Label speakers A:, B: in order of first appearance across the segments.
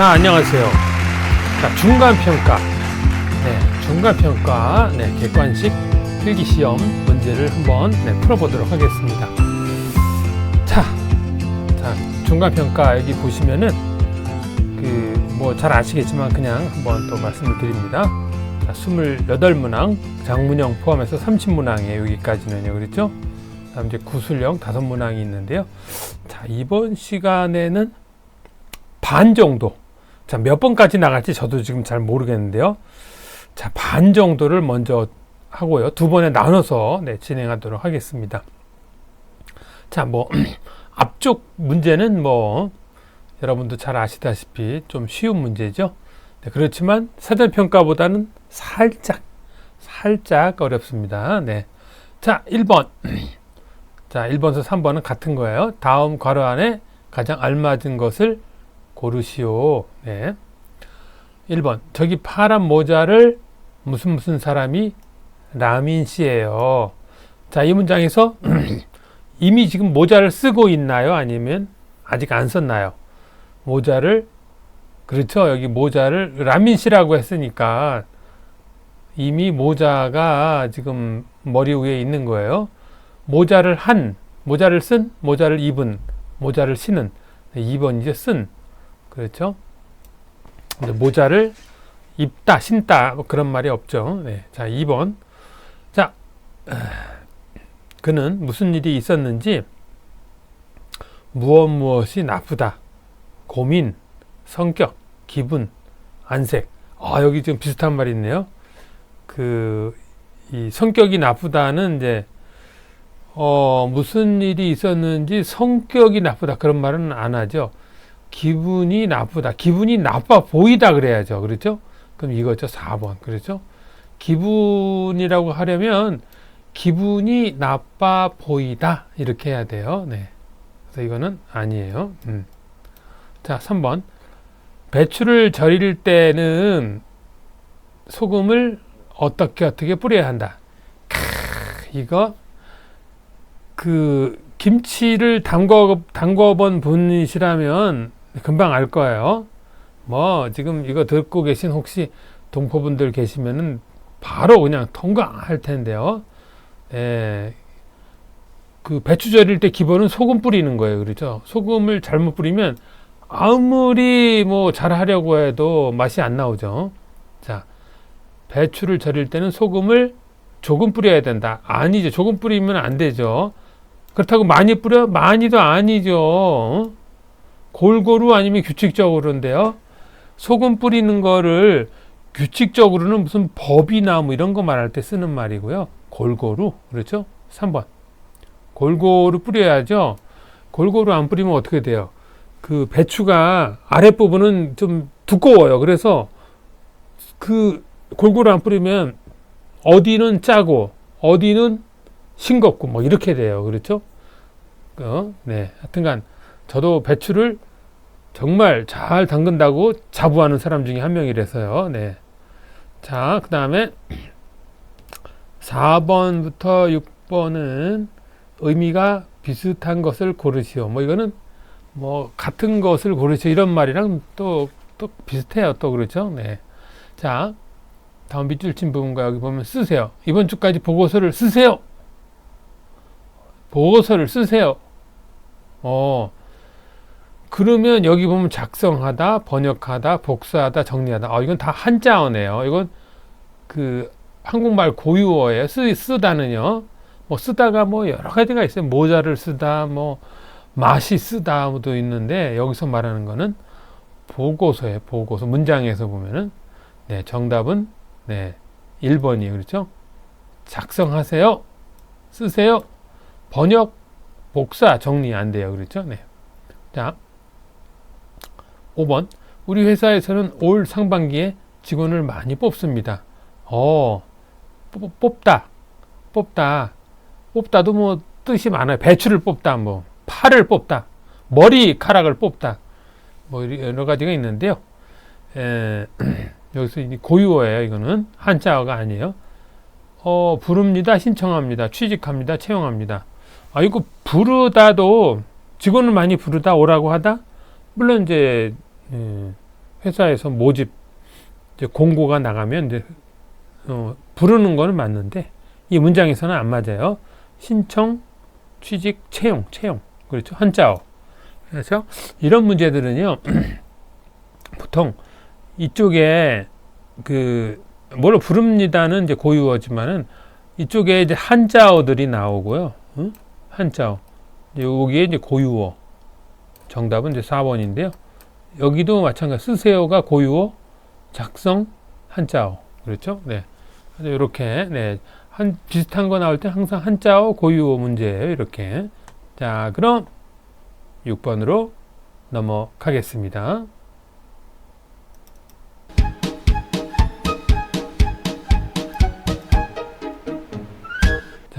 A: 자, 안녕하세요. 자, 중간평가. 네, 중간평가. 네, 객관식 필기시험 문제를 한번 네, 풀어보도록 하겠습니다. 자, 자, 중간평가 여기 보시면은 그, 뭐 잘 아시겠지만 그냥 한번 또 말씀을 드립니다. 자, 28문항, 장문형 포함해서 30문항이에요. 여기까지는요. 그렇죠? 다음 이제 구술형 5문항이 있는데요. 자, 이번 시간에는 반 정도. 자, 몇 번까지 나갈지 저도 지금 잘 모르겠는데요. 자, 반 정도를 먼저 하고요. 두 번에 나눠서 네, 진행하도록 하겠습니다. 자, 뭐, 앞쪽 문제는 뭐, 여러분도 잘 아시다시피 좀 쉬운 문제죠. 네, 그렇지만 세대평가보다는 살짝, 살짝 어렵습니다. 네. 자, 1번. 자, 1번에서 3번은 같은 거예요. 다음 괄호 안에 가장 알맞은 것을 고르시오. 네. 1번. 저기 파란 모자를 무슨 무슨 사람이 라민 씨예요. 자, 이 문장에서 이미 지금 모자를 쓰고 있나요? 아니면 아직 안 썼나요? 모자를 그렇죠. 여기 모자를 라민 씨라고 했으니까 이미 모자가 지금 머리 위에 있는 거예요. 모자를 한, 모자를 쓴, 모자를 입은, 모자를 신은, 2번 이제 쓴, 그렇죠? 모자를 입다, 신다, 뭐 그런 말이 없죠. 네. 자, 2번. 자, 그는 무슨 일이 있었는지, 무엇 무엇이 나쁘다, 고민, 성격, 기분, 안색. 아, 여기 지금 비슷한 말이 있네요. 그, 이 성격이 나쁘다는 이제, 어, 무슨 일이 있었는지 성격이 나쁘다. 그런 말은 안 하죠. 기분이 나쁘다. 기분이 나빠 보이다 그래야죠. 그렇죠? 그럼 이거죠. 4번. 그렇죠? 기분이라고 하려면 기분이 나빠 보이다. 이렇게 해야 돼요. 네. 그래서 이거는 아니에요. 음. 자, 3번. 배추를 절일 때는 소금을 어떻게 어떻게 뿌려야 한다. 크, 이거 그 김치를 담궈 담궈본 분이시라면 금방 알 거예요. 뭐 지금 이거 듣고 계신 혹시 동포분들 계시면은 바로 그냥 통과할 텐데요. 예. 그 배추 절일 때 기본은 소금 뿌리는 거예요. 그렇죠? 소금을 잘못 뿌리면 아무리 뭐 잘하려고 해도 맛이 안 나오죠. 자, 배추를 절일 때는 소금을 조금 뿌려야 된다. 아니죠. 조금 뿌리면 안 되죠. 그렇다고 많이 뿌려? 많이도 아니죠. 골고루 아니면 규칙적으로인데요. 소금 뿌리는 거를 규칙적으로는 무슨 법이나 뭐 이런 거 말할 때 쓰는 말이고요. 골고루. 그렇죠? 3번. 골고루 뿌려야죠. 골고루 안 뿌리면 어떻게 돼요? 그 배추가 아랫부분은 좀 두꺼워요. 그래서 그 골고루 안 뿌리면 어디는 짜고 어디는 싱겁고 뭐 이렇게 돼요. 그렇죠? 어, 네. 하여튼간 저도 배추를 정말 잘 담근다고 자부하는 사람 중에 한 명이라서요. 네. 자, 그 다음에 4번부터 6번은 의미가 비슷한 것을 고르시오. 뭐 이거는 뭐 같은 것을 고르시오. 이런 말이랑 또, 또 비슷해요. 또 그렇죠? 네. 자, 다음 밑줄 친 부분과 여기 보면 쓰세요. 이번 주까지 보고서를 쓰세요. 보고서를 쓰세요. 어, 그러면 여기 보면 작성하다, 번역하다, 복사하다, 정리하다. 아, 이건 다 한자어네요. 이건 그 한국말 고유어예요. 쓰, 쓰다는요. 뭐 쓰다가 뭐 여러 가지가 있어요. 모자를 쓰다, 뭐 맛이 쓰다, 뭐도 있는데 여기서 말하는 거는 보고서에 보고서 문장에서 보면은 네, 정답은 네, 1번이에요. 그렇죠? 작성하세요. 쓰세요. 번역, 복사, 정리 안 돼요. 그렇죠? 네. 자, 5번. 우리 회사에서는 올 상반기에 직원을 많이 뽑습니다. 어, 뽑다. 뽑다. 뽑다도 뭐 뜻이 많아요. 배추를 뽑다, 뭐, 팔을 뽑다, 머리카락을 뽑다. 뭐 여러 가지가 있는데요. 에, 여기서 고유어예요. 이거는 한자어가 아니에요. 어, 부릅니다. 신청합니다. 취직합니다. 채용합니다. 아, 이거 부르다도 직원을 많이 부르다 오라고 하다? 물론 이제 예, 회사에서 모집 이제 공고가 나가면 이제 어, 부르는 거는 맞는데 이 문장에서는 안 맞아요. 신청, 취직, 채용, 채용. 그렇죠. 한자어. 그래서 이런 문제들은요. 보통 이쪽에 그 뭐로 부릅니다는 이제 고유어지만은 이쪽에 이제 한자어들이 나오고요. 응? 한자어. 여기에 이제 고유어. 정답은 이제 4번인데요. 여기도 마찬가지 쓰세요가 고유어, 작성 한자어. 그렇죠? 네. 이렇게 네. 한 비슷한 거 나올 때 항상 한자어 고유어 문제예요. 이렇게. 자, 그럼 6번으로 넘어가겠습니다.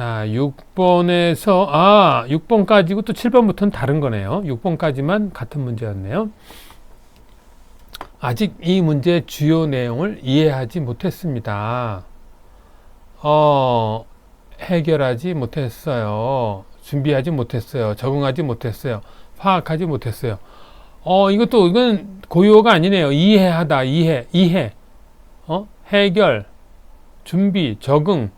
A: 자, 6번에서, 아, 6번까지고 또 7번부터는 다른 거네요. 6번까지만 같은 문제였네요. 아직 이 문제의 주요 내용을 이해하지 못했습니다. 어, 해결하지 못했어요. 준비하지 못했어요. 적응하지 못했어요. 파악하지 못했어요. 어, 이것도, 이건 고유어가 아니네요. 이해하다, 이해, 이해. 어, 해결, 준비, 적응.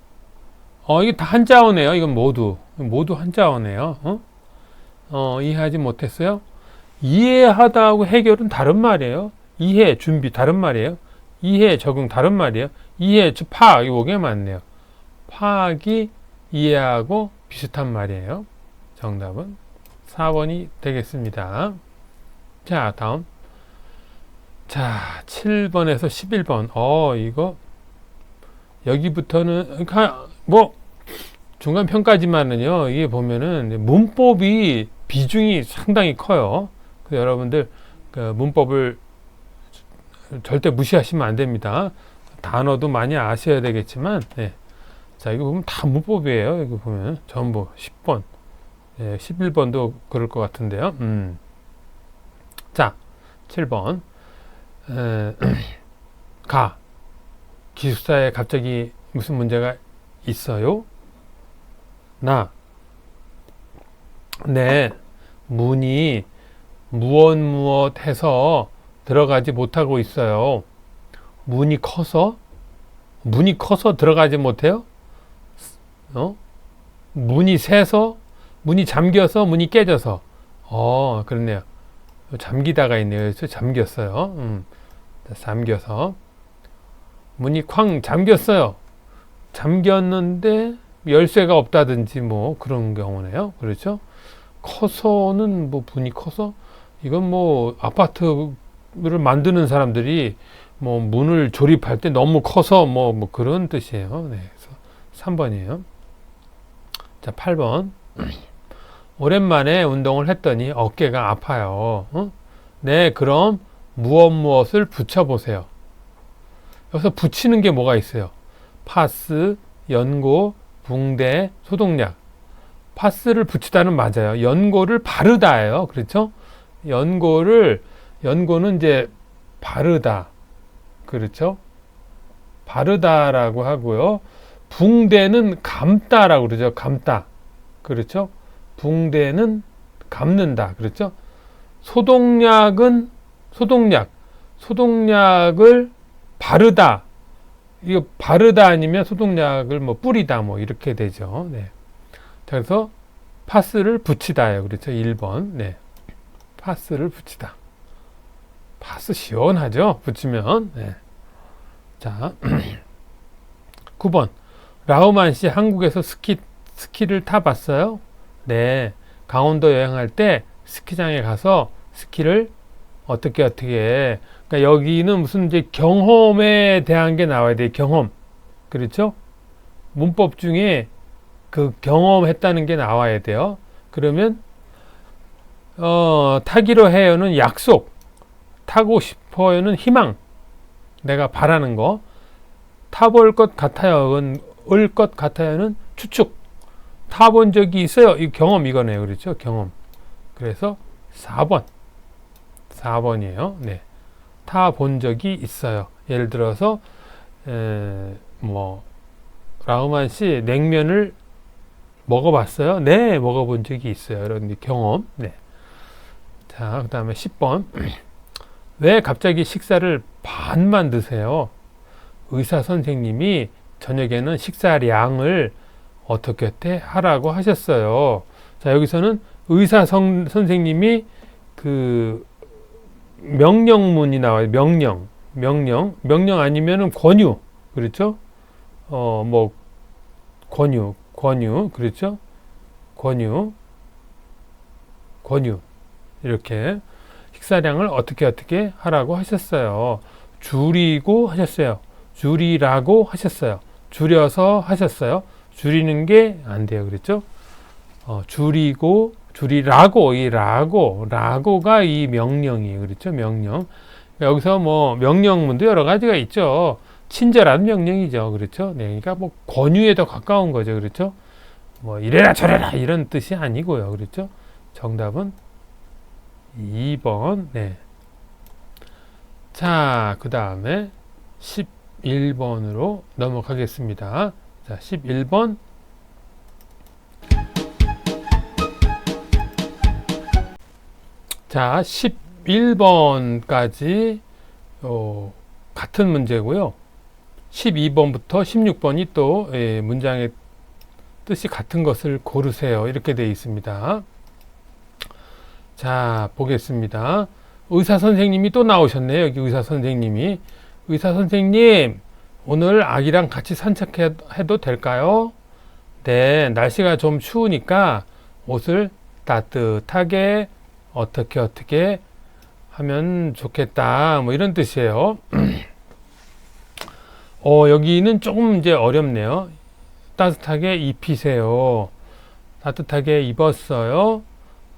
A: 어, 이게 다 한자어네요. 이건 모두. 모두 한자어네요. 어? 어, 이해하지 못했어요. 이해하다하고 해결은 다른 말이에요. 이해, 준비, 다른 말이에요. 이해, 적응, 다른 말이에요. 이해, 파악, 이게 맞네요. 파악이 이해하고 비슷한 말이에요. 정답은 4번이 되겠습니다. 자, 다음. 자, 7번에서 11번. 어, 이거, 여기부터는, 그러니까 뭐, 중간 평가지만은요, 이게 보면은 문법이 비중이 상당히 커요. 그 여러분들, 그 문법을 절대 무시하시면 안 됩니다. 단어도 많이 아셔야 되겠지만, 네. 자, 이거 보면 다 문법이에요. 이거 보면 전부 10번, 예, 11번도 그럴 것 같은데요. 음. 자, 7번. 에, 가. 기숙사에 갑자기 무슨 문제가 있어요? 나. 네. 문이 무엇 무엇 해서 들어가지 못하고 있어요. 문이 커서? 문이 커서 들어가지 못해요? 어? 문이 새서? 문이 잠겨서? 문이 깨져서? 어, 그렇네요. 잠기다가 있네요. 그래서 잠겼어요. 음, 잠겨서. 문이 쾅 잠겼어요. 잠겼는데 열쇠가 없다든지 뭐 그런 경우네요. 그렇죠? 커서는 뭐 문이 커서 이건 뭐 아파트를 만드는 사람들이 뭐 문을 조립할 때 너무 커서 뭐, 뭐 그런 뜻이에요. 네. 그래서 3번이에요. 자, 8번. 오랜만에 운동을 했더니 어깨가 아파요. 어? 네, 그럼 무엇 무엇을 붙여보세요. 여기서 붙이는 게 뭐가 있어요? 파스, 연고, 붕대, 소독약. 파스를 붙이다는 맞아요. 연고를 바르다예요. 그렇죠? 연고를 연고는 이제 바르다. 그렇죠? 바르다라고 하고요. 붕대는 감다라고 그러죠. 감다. 그렇죠? 붕대는 감는다. 그렇죠? 소독약은 소독약. 소독약을 바르다. 이거 바르다 아니면 소독약을 뭐 뿌리다 뭐 이렇게 되죠. 네. 자, 그래서 파스를 붙이다예요. 그렇죠? 1번. 네. 파스를 붙이다. 파스 시원하죠? 붙이면. 네. 자. 9번. 라우만 씨 한국에서 스키 스키를 타 봤어요? 네. 강원도 여행할 때 스키장에 가서 스키를 어떻게 어떻게 그러니까 여기는 무슨 이제 경험에 대한 게 나와야 돼요. 경험. 그렇죠? 문법 중에 그 경험했다는 게 나와야 돼요. 그러면 어, 타기로 해요는 약속. 타고 싶어요는 희망. 내가 바라는 거. 타볼 것 같아요는 올 것 같아요는 추측. 타본 적이 있어요. 이 경험 이거네요. 그렇죠? 경험. 그래서 4번. 4번이에요. 네. 타 본 적이 있어요. 예를 들어서 에, 뭐 라우만 씨 냉면을 먹어봤어요? 네, 먹어본 적이 있어요. 이런 경험. 네. 자, 그 다음에 10번. 왜 갑자기 식사를 반만 드세요? 의사 선생님이 저녁에는 식사량을 어떻게 때 하라고 하셨어요. 자, 여기서는 의사 성, 선생님이 그 명령문이 나와요. 명령. 명령. 명령 아니면은 권유. 그렇죠? 어, 뭐, 권유. 권유. 그렇죠? 권유. 권유. 이렇게 식사량을 어떻게 어떻게 하라고 하셨어요. 줄이고 하셨어요. 줄이라고 하셨어요. 줄여서 하셨어요. 줄이는 게 안 돼요. 그랬죠? 어, 줄이고 줄이라고 이 라고 라고가 이 명령이에요. 그렇죠? 명령. 여기서 뭐 명령문도 여러 가지가 있죠. 친절한 명령이죠. 그렇죠? 네. 그러니까 뭐 권유에 더 가까운 거죠. 그렇죠? 뭐 이래라 저래라 이런 뜻이 아니고요. 그렇죠? 정답은 2번. 네. 자, 그다음에 11번으로 넘어가겠습니다. 자, 11번. 자, 11번까지 어, 같은 문제고요. 12번부터 16번이 또 예, 문장의 뜻이 같은 것을 고르세요. 이렇게 되어 있습니다. 자, 보겠습니다. 의사 선생님이 또 나오셨네요. 여기 의사 선생님이. 의사 선생님, 오늘 아기랑 같이 산책해도 될까요? 네, 날씨가 좀 추우니까 옷을 따뜻하게 어떻게 어떻게 하면 좋겠다. 뭐 이런 뜻이에요. 어, 여기는 조금 이제 어렵네요. 따뜻하게 입히세요. 따뜻하게 입었어요.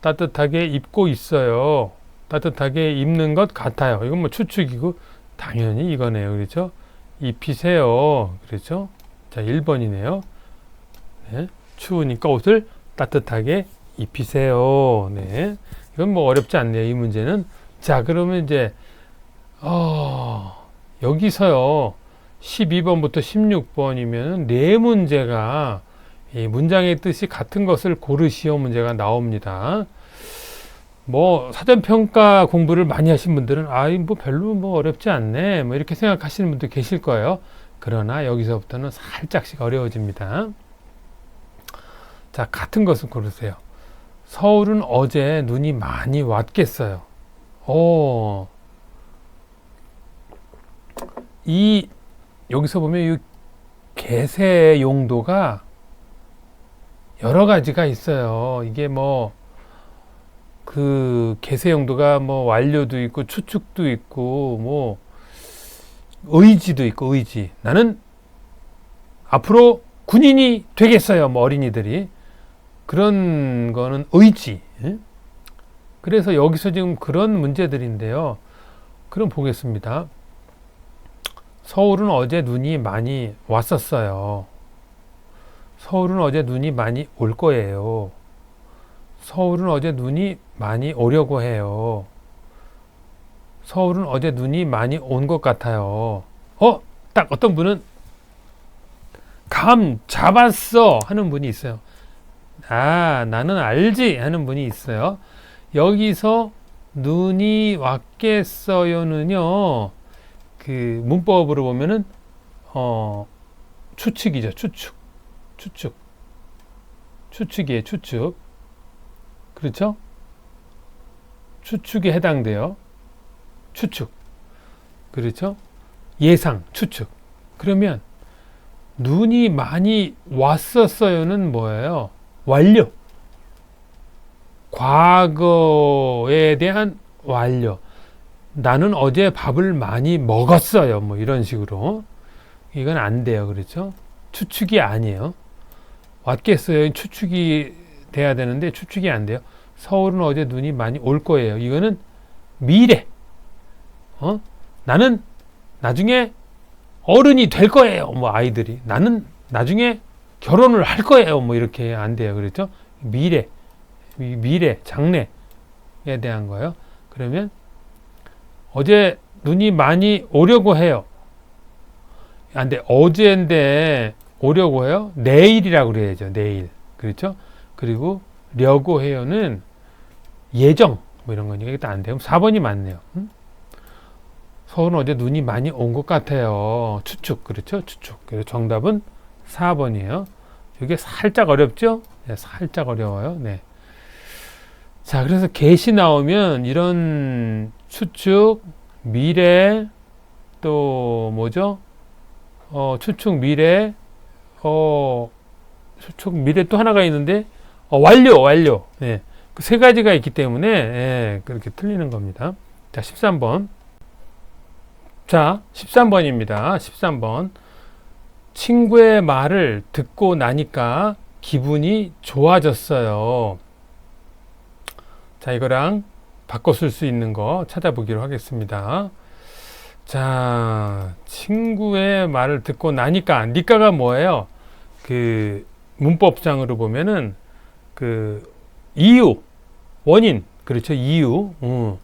A: 따뜻하게 입고 있어요. 따뜻하게 입는 것 같아요. 이건 뭐 추측이고 당연히 이거네요. 그렇죠? 입히세요. 그렇죠? 자, 1번이네요. 네. 추우니까 옷을 따뜻하게 입히세요. 네. 이건 뭐 어렵지 않네요. 이 문제는. 자, 그러면 이제, 어, 여기서요. 12번부터 16번이면 네 문제가 이 문장의 뜻이 같은 것을 고르시오 문제가 나옵니다. 뭐 사전 평가 공부를 많이 하신 분들은 아이 뭐 별로 뭐 어렵지 않네 뭐 이렇게 생각하시는 분도 계실 거예요. 그러나 여기서부터는 살짝씩 어려워집니다. 자 같은 것을 고르세요. 서울은 어제 눈이 많이 왔겠어요. 오, 이 여기서 보면 이 개세 용도가 여러 가지가 있어요. 이게 뭐 그 개세 용도가 뭐 완료도 있고 추측도 있고 뭐 의지도 있고 의지. 나는 앞으로 군인이 되겠어요. 뭐 어린이들이 그런 거는 의지. 예? 그래서 여기서 지금 그런 문제들인데요. 그럼 보겠습니다. 서울은 어제 눈이 많이 왔었어요. 서울은 어제 눈이 많이 올 거예요. 서울은 어제 눈이 많이 오려고 해요. 서울은 어제 눈이 많이 온 것 같아요. 어? 딱 어떤 분은 감 잡았어 하는 분이 있어요. 아, 나는 알지 하는 분이 있어요. 여기서 눈이 왔겠어요는요. 그 문법으로 보면은 어 추측이죠. 추측. 추측. 추측이에요. 추측. 그렇죠? 추측에 해당돼요. 추측. 그렇죠? 예상, 추측. 그러면 눈이 많이 왔었어요는 뭐예요? 완료. 과거에 대한 완료. 나는 어제 밥을 많이 먹었어요. 뭐 이런 식으로. 이건 안 돼요. 그렇죠? 추측이 아니에요. 왔겠어요. 추측이 돼야 되는데 추측이 안 돼요. 서울은 어제 눈이 많이 올 거예요. 이거는 미래. 어? 나는 나중에 어른이 될 거예요. 뭐 아이들이. 나는 나중에 결혼을 할 거예요. 뭐 이렇게 안 돼요. 그렇죠? 미래. 미래, 장래에 대한 거예요. 그러면 어제 눈이 많이 오려고 해요. 안 돼. 어제인데 오려고 해요. 내일이라고 그래야죠. 내일. 그렇죠? 그리고 려고 해요는 예정 뭐 이런 거니까 이것도 안 돼요. 4번이 맞네요. 음? 서울은 어제 눈이 많이 온 것 같아요. 추측, 그렇죠? 추측. 그래서 정답은 4번이에요. 이게 살짝 어렵죠? 네, 살짝 어려워요. 네. 자, 그래서 계시 나오면 이런 추측, 미래, 또 뭐죠? 어, 추측, 미래, 어, 추측, 미래 또 하나가 있는데, 어, 완료, 완료. 네. 그세 가지가 있기 때문에, 예, 그렇게 틀리는 겁니다. 자, 13번. 자, 13번입니다. 13번. 친구의 말을 듣고 나니까 기분이 좋아졌어요. 자, 이거랑 바꿔 쓸 수 있는 거 찾아보기로 하겠습니다. 자, 친구의 말을 듣고 나니까, 니까가 뭐예요? 그, 문법상으로 보면은, 그, 이유, 원인, 그렇죠, 이유. 음.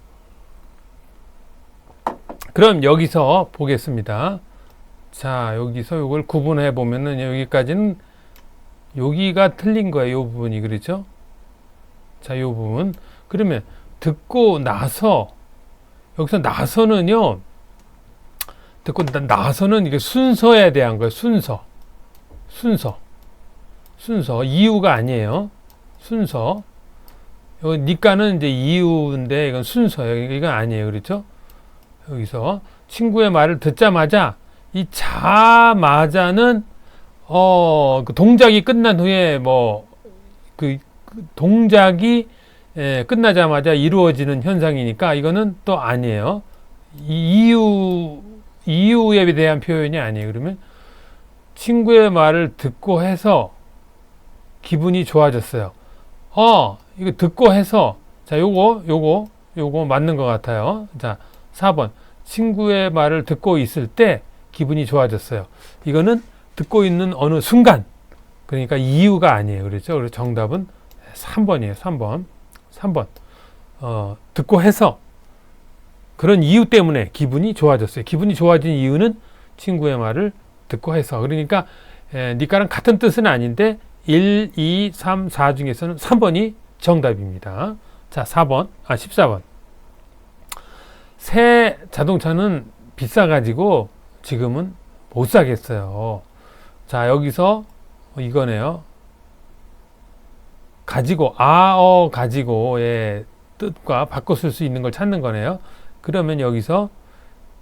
A: 그럼 여기서 보겠습니다. 자, 여기서 이걸 구분해 보면은 여기까지는 여기가 틀린 거예요. 이 부분이 그렇죠? 자, 이 부분. 그러면 듣고 나서 여기서 나서는요. 듣고 나- 나서는 이게 순서에 대한 거예요. 순서. 순서. 순서. 이유가 아니에요. 순서. 여기 니까는 이제 이유인데 이건 순서예요. 이건 아니에요. 그렇죠? 여기서 친구의 말을 듣자마자 이 자마자는 어, 그 동작이 끝난 후에 뭐, 그, 그 동작이 예, 끝나자마자 이루어지는 현상이니까 이거는 또 아니에요. 이 이유, 이유에 대한 표현이 아니에요. 그러면 친구의 말을 듣고 해서 기분이 좋아졌어요. 어, 이거 듣고 해서, 자, 요거, 요거, 요거 맞는 것 같아요. 자, 4번. 친구의 말을 듣고 있을 때 기분이 좋아졌어요. 이거는 듣고 있는 어느 순간. 그러니까 이유가 아니에요. 그렇죠? 그래서 정답은 3번이에요. 3번. 3번. 어, 듣고 해서 그런 이유 때문에 기분이 좋아졌어요. 기분이 좋아진 이유는 친구의 말을 듣고 해서. 그러니까 에, 니까랑 같은 뜻은 아닌데 1, 2, 3, 4 중에서는 3번이 정답입니다. 자, 4번. 아, 14번. 새 자동차는 비싸가지고 지금은 못 사겠어요. 자, 여기서 이거네요. 가지고, 아, 어, 가지고의 뜻과 바꿔 쓸 수 있는 걸 찾는 거네요. 그러면 여기서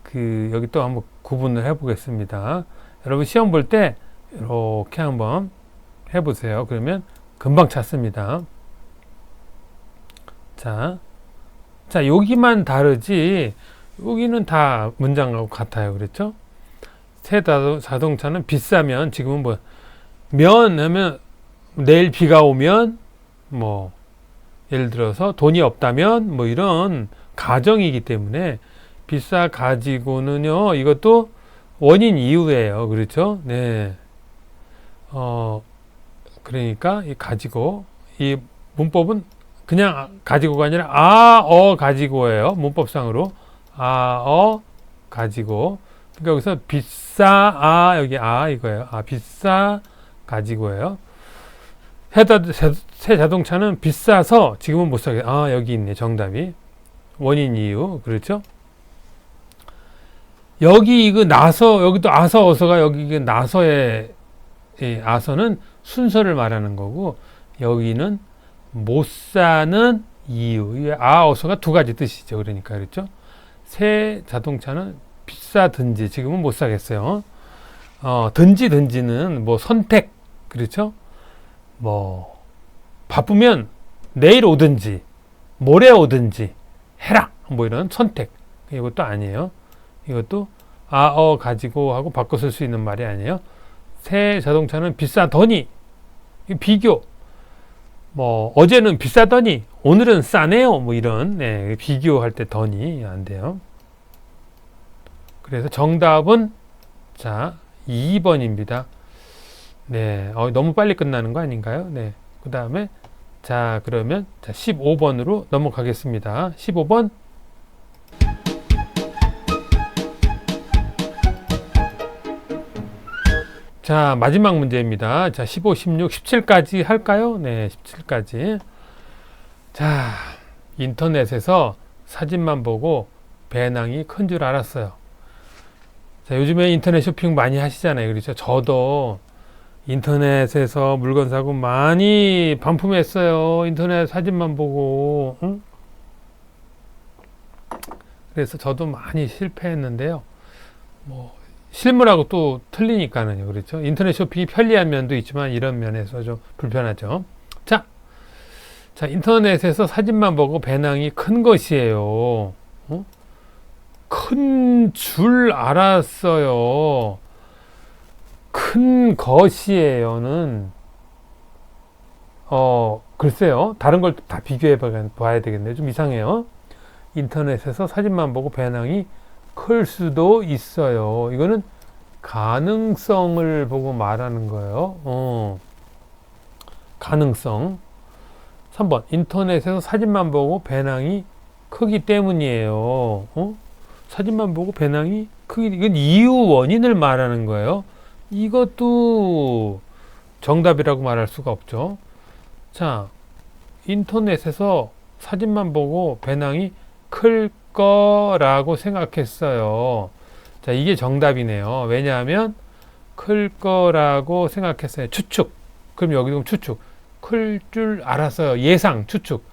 A: 그, 여기 또 한번 구분을 해 보겠습니다. 여러분 시험 볼 때 이렇게 한번 해 보세요. 그러면 금방 찾습니다. 자, 자, 여기만 다르지, 여기는 다 문장하고 같아요. 그랬죠? 새 자동- 자동차는 비싸면 지금은 뭐, 면 하면 내일 비가 오면 뭐, 예를 들어서 돈이 없다면 뭐 이런 가정이기 때문에 비싸 가지고는요, 이것도 원인 이유예요. 그렇죠? 네. 어, 그러니까 이 가지고, 이 문법은 그냥 가지고가 아니라 아, 어, 가지고예요. 문법상으로. 아, 어, 가지고. 그러니까 여기서 비싸, 아, 여기 아, 이거예요. 아, 비싸, 가지고예요. 새, 자- 새 자동차는 비싸서 지금은 못 사게. 아, 여기 있네. 정답이. 원인 이유. 그렇죠? 여기 이거 나서, 여기도 아서, 어서가 여기 이게 나서의 이 아서는 순서를 말하는 거고, 여기는 못 사는 이유. 아, 어서가 두 가지 뜻이죠. 그러니까. 그렇죠? 새 자동차는 비싸든지 지금은 못 사겠어요. 어, 든지 든지는 뭐 선택. 그렇죠? 뭐 바쁘면 내일 오든지 모레 오든지 해라. 뭐 이런 선택. 이것도 아니에요. 이것도 아, 어 가지고 하고 바꿔 쓸 수 있는 말이 아니에요. 새 자동차는 비싸더니 이 비교. 뭐 어제는 비싸더니 오늘은 싸네요. 뭐 이런 네, 비교할 때 더니 안 돼요. 그래서 정답은 자 2번입니다. 네, 어, 너무 빨리 끝나는 거 아닌가요? 네. 그 다음에 자 그러면 자 15번으로 넘어가겠습니다. 15번 자 마지막 문제입니다. 자 15, 16, 17까지 할까요? 네, 17까지. 자 인터넷에서 사진만 보고 배낭이 큰 줄 알았어요. 자, 요즘에 인터넷 쇼핑 많이 하시잖아요. 그렇죠? 저도 인터넷에서 물건 사고 많이 반품했어요. 인터넷 사진만 보고. 응? 그래서 저도 많이 실패했는데요. 뭐 실물하고 또 틀리니까는요. 그렇죠? 인터넷 쇼핑이 편리한 면도 있지만 이런 면에서 좀 불편하죠. 자, 자 인터넷에서 사진만 보고 배낭이 큰 것이에요. 어? 큰 줄 알았어요. 큰 것이에요는 어 글쎄요. 다른 걸 다 비교해 봐야 되겠네요. 좀 이상해요. 인터넷에서 사진만 보고 배낭이 클 수도 있어요. 이거는 가능성을 보고 말하는 거예요. 어. 가능성. 3번. 인터넷에서 사진만 보고 배낭이 크기 때문이에요. 어? 사진만 보고 배낭이 크기, 이건 이유 원인을 말하는 거예요. 이것도 정답이라고 말할 수가 없죠. 자, 인터넷에서 사진만 보고 배낭이 클 거라고 생각했어요. 자, 이게 정답이네요. 왜냐하면 클 거라고 생각했어요. 추측. 그럼 여기 보면 추측. 클 줄 알았어요. 예상, 추측.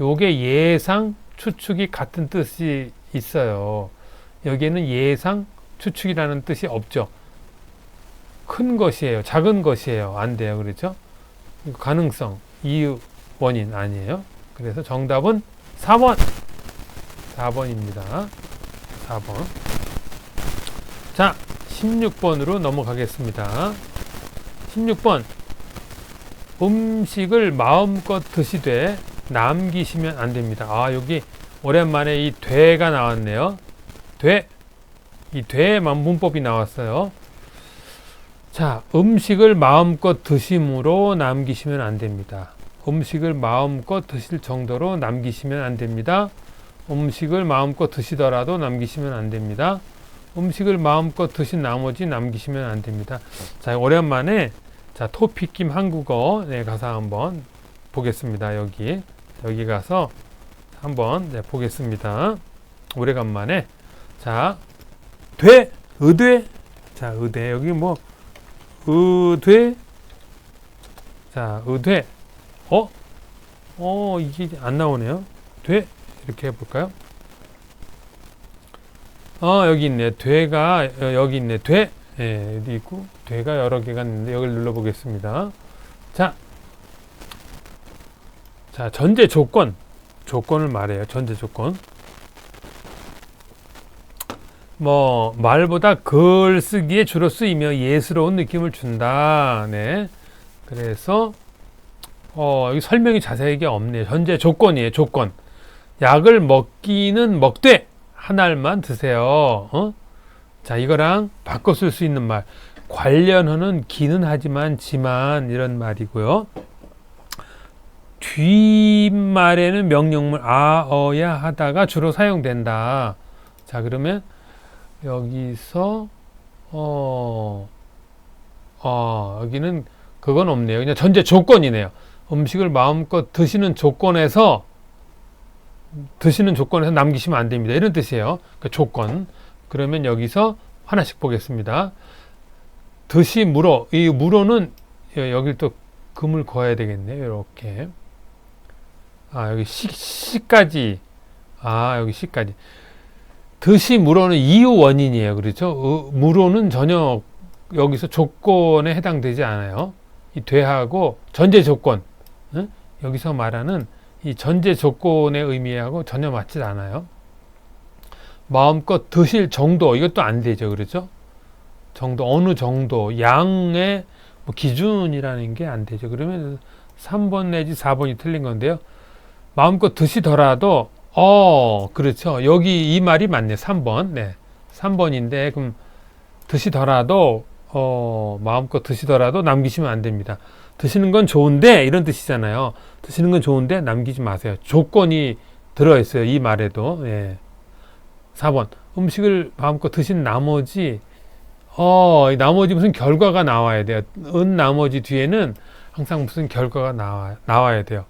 A: 요게 예상, 추측이 같은 뜻이 있어요. 여기에는 예상, 추측이라는 뜻이 없죠. 큰 것이에요. 작은 것이에요. 안 돼요. 그렇죠? 가능성, 이유, 원인 아니에요. 그래서 정답은 4번. 4번입니다. 4번. 자, 16번으로 넘어가겠습니다. 16번. 음식을 마음껏 드시되 남기시면 안 됩니다. 아, 여기 오랜만에 이 되가 나왔네요. 돼. 이 되만 문법이 나왔어요. 자, 음식을 마음껏 드심으로 남기시면 안 됩니다. 음식을 마음껏 드실 정도로 남기시면 안 됩니다. 음식을 마음껏 드시더라도 남기시면 안 됩니다. 음식을 마음껏 드신 나머지 남기시면 안 됩니다. 자, 오랜만에 자, 토픽김 한국어 네, 가사 한번 보겠습니다. 여기 여기 가서 한번 네, 보겠습니다. 오래간만에 자, 돼 의돼 자, 의돼 여기 뭐 의돼 자, 의돼 어? 어, 이게 안 나오네요. 돼. 이렇게 해볼까요? 어 여기 있네. 되가 어, 여기 있네. 돼. 예, 여기 있고 되가 여러 개가 있는데 여기를 눌러 보겠습니다. 자, 자 전제 조건. 조건을 말해요. 전제 조건 뭐 말보다 글 쓰기에 주로 쓰이며 예스러운 느낌을 준다 네 그래서 어 여기 설명이 자세하게 없네요 현재 조건이에요 조건 약을 먹기는 먹되 한 알만 드세요. 어? 자, 이거랑 바꿔 쓸 수 있는 말. 관련어는 기는 하지만 지만 이런 말이고요. 뒷말에는 명령문 아, 어야 하다가 주로 사용된다. 자, 그러면 여기서 어, 어, 여기는 그건 없네요. 그냥 전제 조건이네요. 음식을 마음껏 드시는 조건에서 드시는 조건에서 남기시면 안 됩니다. 이런 뜻이에요. 그 조건. 그러면 여기서 하나씩 보겠습니다. 드시 물어. 이 물어는 여기 또 금을 거야 되겠네요. 이렇게. 아, 여기 시, 시까지. 아, 여기 시까지. 드시 물어는 이유 원인이에요. 그렇죠? 어, 물어는 전혀 여기서 조건에 해당되지 않아요. 이 돼하고 전제 조건. 응? 여기서 말하는 이 전제 조건의 의미하고 전혀 맞지 않아요. 마음껏 드실 정도 이것도 안 되죠. 그렇죠? 정도 어느 정도 양의 뭐 기준이라는 게 안 되죠. 그러면 3번 내지 4번이 틀린 건데요. 마음껏 드시더라도 어 그렇죠. 여기 이 말이 맞네. 3번. 네. 3번인데 그럼 드시더라도 어 마음껏 드시더라도 남기시면 안 됩니다. 드시는 건 좋은데 이런 뜻이잖아요. 드시는 건 좋은데 남기지 마세요. 조건이 들어있어요. 이 말에도. 예. 4번. 음식을 마음껏 드신 나머지, 어, 나머지 무슨 결과가 나와야 돼요. 은 나머지 뒤에는 항상 무슨 결과가 나와, 나와야 돼요.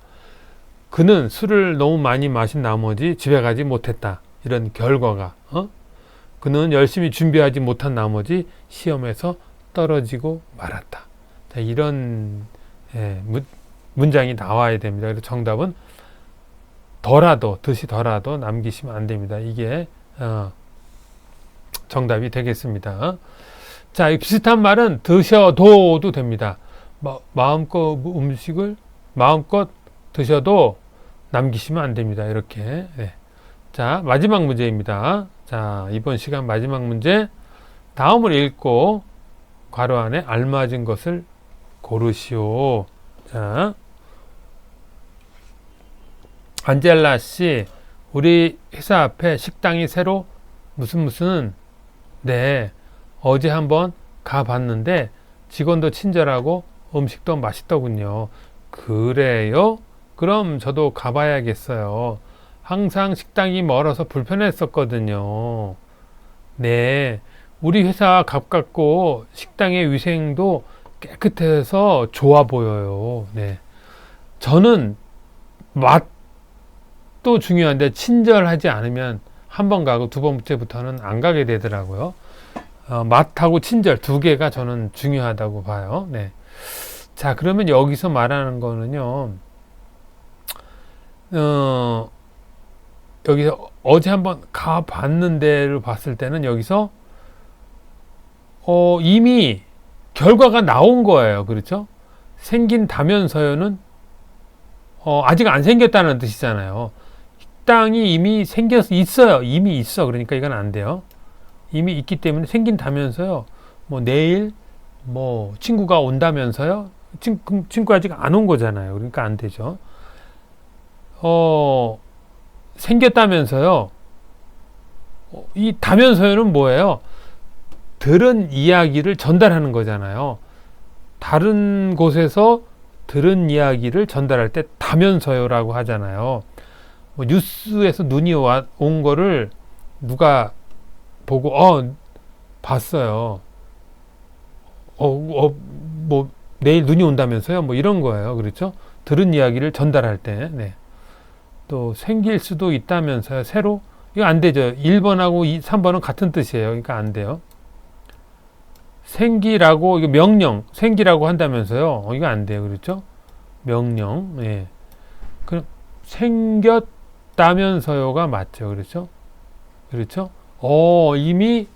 A: 그는 술을 너무 많이 마신 나머지 집에 가지 못했다. 이런 결과가, 어? 그는 열심히 준비하지 못한 나머지 시험에서 떨어지고 말았다. 자, 이런 예, 문, 문장이 나와야 됩니다. 그래서 정답은 더라도 드시더라도 남기시면 안 됩니다. 이게 어, 정답이 되겠습니다. 자, 이 비슷한 말은 드셔도도 됩니다. 마, 마음껏 음식을 마음껏 드셔도 남기시면 안 됩니다. 이렇게. 네. 자, 마지막 문제입니다. 자, 이번 시간 마지막 문제. 다음을 읽고 괄호 안에 알맞은 것을 고르시오. 자, 안젤라 씨, 우리 회사 앞에 식당이 새로 무슨 무슨 네 어제 한번 가봤는데 직원도 친절하고 음식도 맛있더군요. 그래요? 그럼 저도 가봐야겠어요. 항상 식당이 멀어서 불편했었거든요. 네, 우리 회사 가깝고 식당의 위생도 깨끗해서 좋아 보여요. 네, 저는 맛도 중요한데 친절하지 않으면 한 번 가고 두 번째부터는 안 가게 되더라고요. 어, 맛하고 친절 두 개가 저는 중요하다고 봐요. 네. 자, 그러면 여기서 말하는 거는요, 어, 여기서 어제 한번 가 봤는데를 봤을 때는 여기서, 어, 이미 결과가 나온 거예요. 그렇죠? 생긴다면 서요는, 어, 아직 안 생겼다는 뜻이잖아요. 식당이 이미 생겨서 있어요. 이미 있어. 그러니까 이건 안 돼요. 이미 있기 때문에 생긴다면서요. 뭐 내일 뭐 친구가 온다면서요. 친구, 친구 아직 안 온 거잖아요. 그러니까 안 되죠. 어, 생겼다면서요. 어, 이 다면서요는 뭐예요? 들은 이야기를 전달하는 거잖아요. 다른 곳에서 들은 이야기를 전달할 때 다면서요라고 하잖아요. 뭐 뉴스에서 눈이 와, 온 거를 누가 보고 어 봤어요. 어, 어, 뭐 내일 눈이 온다면서요? 뭐 이런 거예요. 그렇죠? 들은 이야기를 전달할 때. 네. 또 생길 수도 있다면서요. 새로 이거 안 되죠. 1번하고 3번은 같은 뜻이에요. 그러니까 안 돼요. 생기라고 이거 명령 생기라고 한다면서요. 어, 이거 안 돼요. 그렇죠? 명령. 예. 그럼 생겼다면서요가 맞죠. 그렇죠? 그렇죠? 어, 이미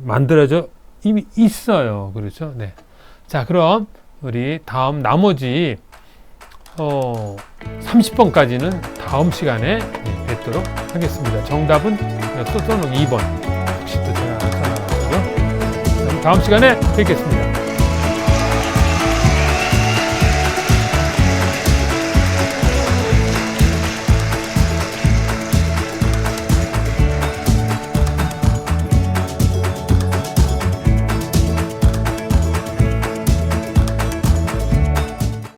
A: 만들어져 이미 있어요. 그렇죠? 네. 자, 그럼 우리 다음 나머지 어, 30번까지는 다음 시간에 네, 뵙도록 하겠습니다. 정답은 또 또는 2번. 혹시 또 제가 알아서 다음 시간에 뵙겠습니다.